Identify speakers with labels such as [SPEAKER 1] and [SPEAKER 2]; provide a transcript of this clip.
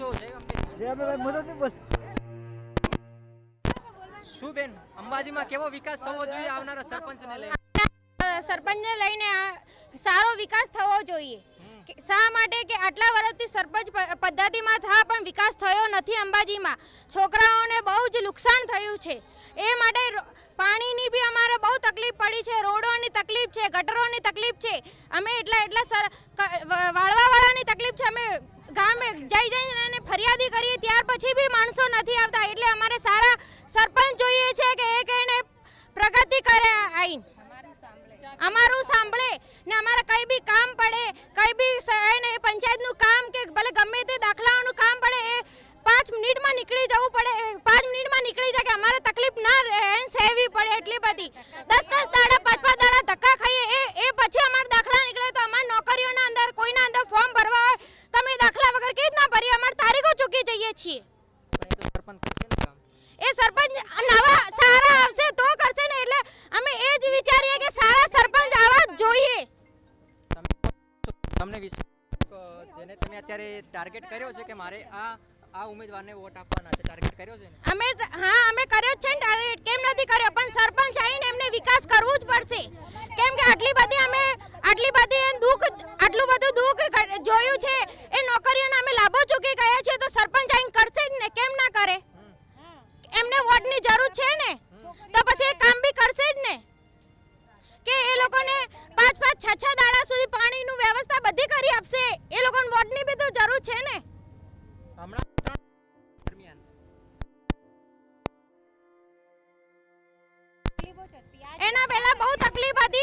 [SPEAKER 1] છો? જય અંબે
[SPEAKER 2] જે અમે ભાઈ મદદ બોલ
[SPEAKER 1] શું બેન અંબાજીમાં કેવો વિકાસ થવો જોઈએ આવનારા સરપંચને લઈને?
[SPEAKER 3] સરપંચને લઈને સારો વિકાસ થવો જોઈએ. કે શા માટે કે આટલા વર્ષથી સરપંચ પદ્ધતિમાં થા પણ વિકાસ થયો નથી અંબાજીમાં. છોકરાઓને બહુ જ નુકસાન થયું છે. એ માટે પાણીની બી અમારે બહુ તકલીફ પડી છે રોડોની તકલીફ છે ગટરોની તકલીફ છે. અમે એટલા એટલા સર વાળવાવાળાની તકલીફ છે અમે ગામે જઈ જઈને એને ફરિયાદી કરીએ, ત્યાર પછી બી માણસો નથી આવતા. એટલે અમારે સારા સરપંચ જોઈએ છે કે એક એને પ્રગતિ કરે આઈન. અમારું સાંભળે ને અમારે કઈ બી કામ પડે, કઈ બી એને પંચાયતનું કામ કે ભલે ગમે તે દાખલાઓનું કામ પડે, એ પાંચ મિનિટમાં નીકળી જવું પડે પાંચ મિનિટમાં નીકળી જાય કે અમારે તકલીફ ના સહેવી પડે એટલી બધી. દસ દસ દાડા, પાંચ પાંચ દાડા જઈએ છીએ.
[SPEAKER 1] એ સરપંચ
[SPEAKER 3] નવા સારા આવશે તો કરશે ને એટલે અમે એ જ વિચારીએ કે સારા સરપંચ આવા જ જોઈએ.
[SPEAKER 1] તમને જેને તમે અત્યારે ટાર્ગેટ કર્યો છે કે મારે આ આ ઉમેદવારને વોટ આપવાના છે ટાર્ગેટ કર્યો છે ને?
[SPEAKER 3] અમે હા અમે કર્યો છે ને ટાર્ગેટ કેમ નથી કર્યો? પણ સરપંચ આવીને એમને વિકાસ કરવું જ પડશે. કેમ કે આટલી બધી અમે આટલી બધી એમ દુઃખ આટલું બધું દુઃખ ક- જોયું છે એ નોકરીઓના અમે લાભો ચૂકી ગયા છે તો સરપંચ આવીને કરશે જ ને કેમ ના કરે એમને વોટની જરૂર છે ને? તો પછી એ કામ બી કરશે જ ને? કે એ લોકોને પાંચ પાંચ છ છ દાડા સુધી પાણીનું વ્યવસ્થા બધી કરી આપશે. એ લોકોને વોટની બી તો જરૂર છે ને?
[SPEAKER 1] હમણાં
[SPEAKER 3] એના પહેલા બહુ તકલીફ હતી.